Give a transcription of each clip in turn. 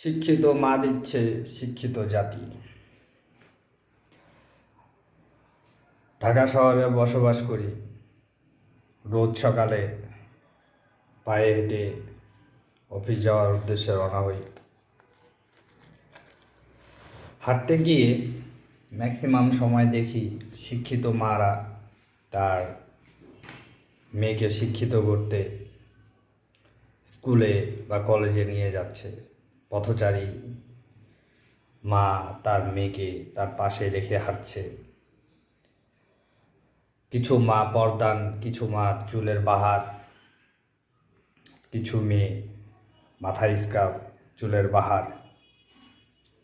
শিক্ষিত মা দিচ্ছে শিক্ষিত জাতি। ঢাকা শহরে বসবাস করি। রোজ সকালে পায়ে হেঁটে অফিস যাওয়ার উদ্দেশ্যে রওনা হই। হাঁটতে গিয়ে ম্যাক্সিমাম সময় দেখি শিক্ষিত মারা তার মেয়েকে শিক্ষিত করতে স্কুলে বা কলেজে নিয়ে যাচ্ছে। পথচারী মা তার মেয়েকে তার পাশে রেখে হাঁটছে। কিছু মা পর্দান, কিছু মা চুলের বাহার, কিছু মেয়ে মাথায় স্কার্ফ চুলের বাহার।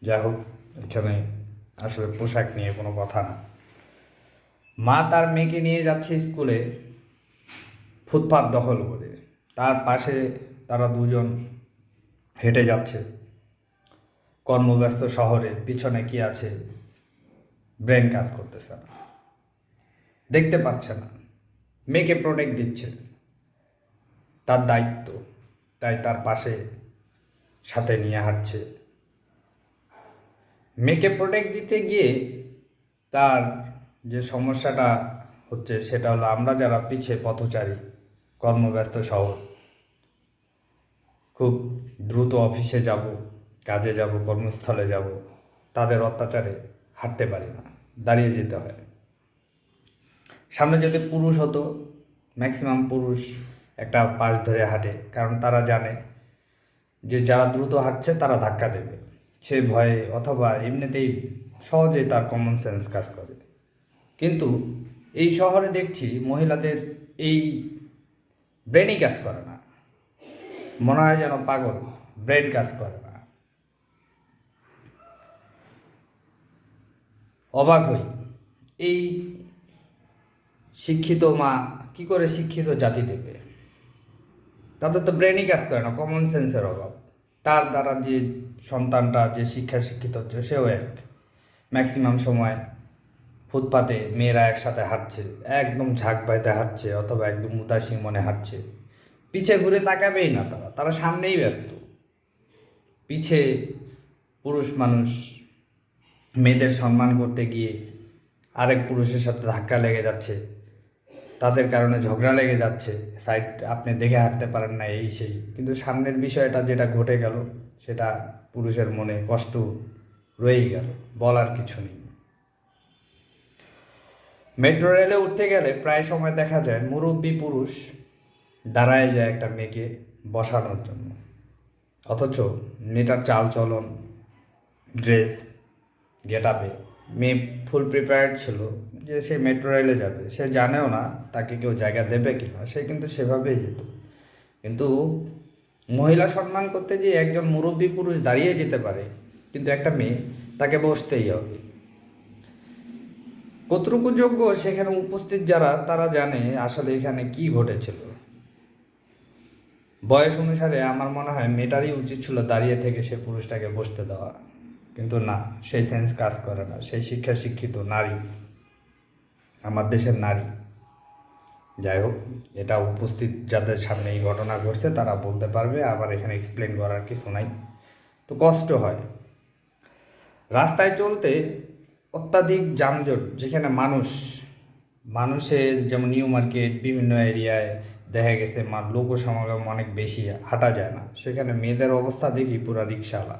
যাই হোক, এখানে আসলে পোশাক নিয়ে কোনো কথা না। মা তার মেয়েকে নিয়ে যাচ্ছে স্কুলে, ফুটপাত দখল করে। তার পাশে তারা দুজন হেঁটে যাচ্ছে। কর্মব্যস্ত শহরে পিছনে কি আছে? ব্রেন কাজ করতেছে না। দেখতে পাচ্ছে না। মেয়েকে প্রোটেক্ট দিচ্ছে। তার দায়িত্ব। তাই তার পাশে সাথে নিয়ে হাঁটছে। মেয়েকে প্রোটেক্ট দিতে গিয়ে তার যে সমস্যাটা হচ্ছে সেটা হলো আমরা যারা পিছিয়ে পথচারী, কর্মব্যস্ত শহর খুব দ্রুত অফিসে যাব, কাজে যাব, কর্মস্থলে যাব। তাদের অত্যাচারে হাঁটতে পারি না, দাঁড়িয়ে যেতে হয়। সামনে যদি পুরুষ হতো ম্যাক্সিমাম পুরুষ একটা পাশ ধরে হাঁটে, কারণ তারা জানে যে যারা দ্রুত হাঁটছে, তারা ধাক্কা দেবে। সে ভয়ে অথবা এমনিতেই সহজেই তার কমন সেন্স কাজ করে। কিন্তু এই শহরে দেখছি মহিলাদের এই ব্রেনই কাজ করে না। মনে হয় যেন পাগল। ব্রেন কাজ করে না। অবাক হই। এই শিক্ষিত মা কি করে শিক্ষিত জাতি দেবে? তাদের তো ব্রেনই কাজ করে না কমন সেন্সের অভাব। তার দ্বারা যে সন্তানটা, যে শিক্ষা শিক্ষিত হচ্ছে সেও এক। ম্যাক্সিমাম সময় ফুটপাতে মেয়েরা একসাথে হাঁটছে, একদম ঝাঁক বাইতে হাঁটছে, অথবা একদম উদাসীন মনে হাঁটছে। পিছে ঘুরে তাকাবেই না তারা তারা সামনেই ব্যস্ত। পিছে পুরুষ মানুষ, মেয়েদের সম্মান করতে গিয়ে আরেক পুরুষের সাথে ধাক্কা লেগে যাচ্ছে, তাদের কারণে ঝগড়া লেগে যাচ্ছে সাইড আপনি দেখে হাঁটতে পারেন না এই সেই। কিন্তু সামনের বিষয়টা যেটা ঘটে গেল, সেটা পুরুষের মনে কষ্ট রয়েই গেল, বলার কিছু নেই। মেট্রো রেলে উঠতে গেলে প্রায় সময় দেখা যায় মুরব্বী পুরুষ দাঁড়ায় যায় একটা মেয়েকে বসানোর জন্য। অথচ মেয়েটার চাল চলন ড্রেস গেট আপে মেয়ে ফুল প্রিপেয়ার্ড ছিল যে সে মেট্রো রেলে যাবে। সে জানেও না তাকে কেউ জায়গা দেবে কি না সে কিন্তু সেভাবেই যেত। কিন্তু মহিলা সম্মান করতে যে একজন মুরব্বী পুরুষ দাঁড়িয়ে যেতে পারে, কিন্তু একটা মেয়ে তাকে বসতেই হবে। কতটুকু যোগ্য সেখানে উপস্থিত যারা, তারা জানে আসলে এখানে কি ঘটেছিল। বয়স অনুসারে আমার মনে হয় মেয়েটারই উচিত ছিল দাঁড়িয়ে থেকে সে পুরুষটাকে বসতে দেওয়া। কিন্তু না সেই সেন্স কাজ করে না। সেই শিক্ষা শিক্ষিত নারী। আমার দেশের নারী। যাই হোক, এটা উপস্থিত যাদের সামনে এই ঘটনা ঘটছে, তারা বলতে পারবে, আবার এখানে এক্সপ্লেন করার কিছু নাই। তো কষ্ট হয়। রাস্তায় চলতে অত্যাধিক যানজট, যেখানে মানুষ, মানুষের যেমন নিউ মার্কেট, বিভিন্ন এরিয়ায় দেখা গেছে মা লোক সমাগম অনেক বেশি হাঁটা যায় না। সেখানে মেয়েদের অবস্থা দেখি পুরো রিক্সাওয়ালা।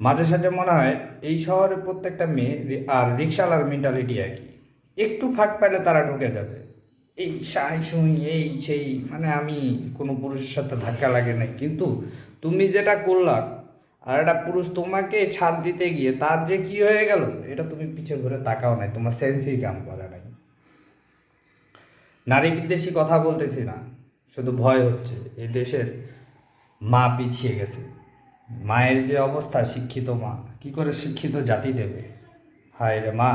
মাঝে সাঝে মনে হয় এই শহরে প্রত্যেকটা মেয়ে আর রিক্সাওয়ালার মেন্টালিটি একই। একটু ফাঁক পাইলে তারা ঢুকে যাবে। এই সাই সুই, এই সেই মানে আমি কোনো পুরুষের সাথে ধাক্কা লাগে নাই। কিন্তু তুমি যেটা করলা, আর একটা পুরুষ তোমাকে ছাড় দিতে গিয়ে তার যে কি হয়ে গেল, এটা তুমি পিছে ঘুরে তাকাও নাই, তোমার সেন্সই কাম করে নাই। নারী বিদ্বেষী কথা বলতেছি না, শুধু ভয় হচ্ছে, এই দেশের মা পিছিয়ে গেছে। মায়ের যে অবস্থা, শিক্ষিত মা, কি করে শিক্ষিত জাতি দেবে? হায় রে মা।